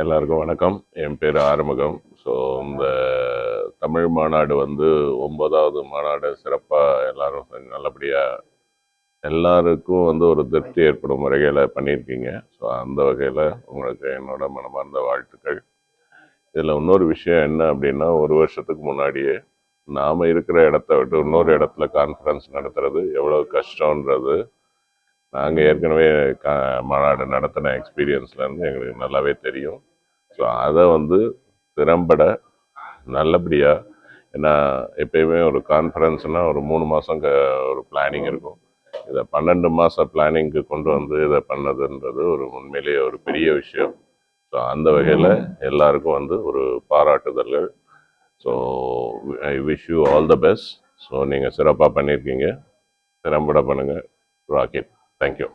எல்லாருக்கும் வணக்கம். என் பேர் ஆறுமுகம். ஸோ இந்த தமிழ் மாநாடு வந்து ஒன்பதாவது மாநாடு சிறப்பாக எல்லாரும் நல்லபடியாக எல்லாருக்கும் வந்து ஒரு திருப்தி ஏற்படும் வகையில் பண்ணியிருக்கீங்க. ஸோ அந்த வகையில் உங்களுக்கு என்னோட மனமார்ந்த வாழ்த்துக்கள். இதில் இன்னொரு விஷயம் என்ன அப்படின்னா ஒரு வருஷத்துக்கு முன்னாடியே நாம் இருக்கிற இடத்த விட்டு இன்னொரு இடத்துல கான்ஃபரன்ஸ் நடத்துறது எவ்வளோ கஷ்டன்றது நாங்கள் ஏற்கனவே கா மாநாடு நடத்தின எக்ஸ்பீரியன்ஸ்லேருந்து எங்களுக்கு நல்லாவே தெரியும். ஸோ அதை வந்து திறம்பட நல்லபடியாக ஏன்னா எப்பயுமே ஒரு கான்ஃபரன்ஸ்னால் ஒரு மூணு மாதம் க ஒரு பிளானிங் இருக்கும். இதை பன்னெண்டு மாத பிளானிங்க்கு கொண்டு வந்து இதை பண்ணதுன்றது ஒரு உண்மையிலேயே ஒரு பெரிய விஷயம். ஸோ அந்த வகையில் எல்லாருக்கும் வந்து ஒரு பாராட்டுதல்கள். So I wish you all the best so நீங்கள் சிறப்பாக பண்ணியிருக்கீங்க திறம்பட பண்ணுங்கள் ராக்கெட் தேங்க்யூ